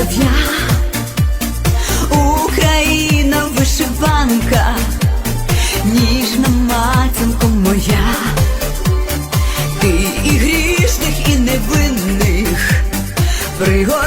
солов'я, Україна вишиванка, ніжна матінко моя, ти і грішних, і невинних пригод.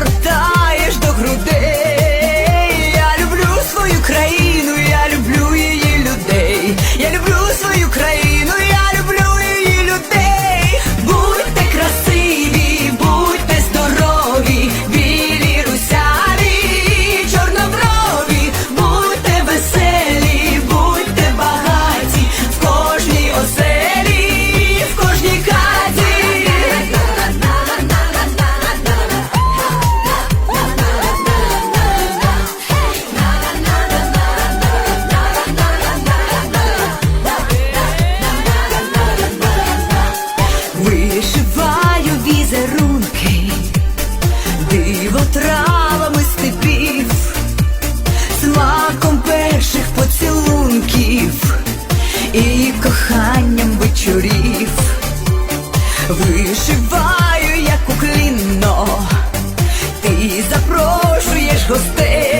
травами степів, смаком перших поцілунків і коханням вечорів, вишиваю, як уклінно, ти запрошуєш гостей.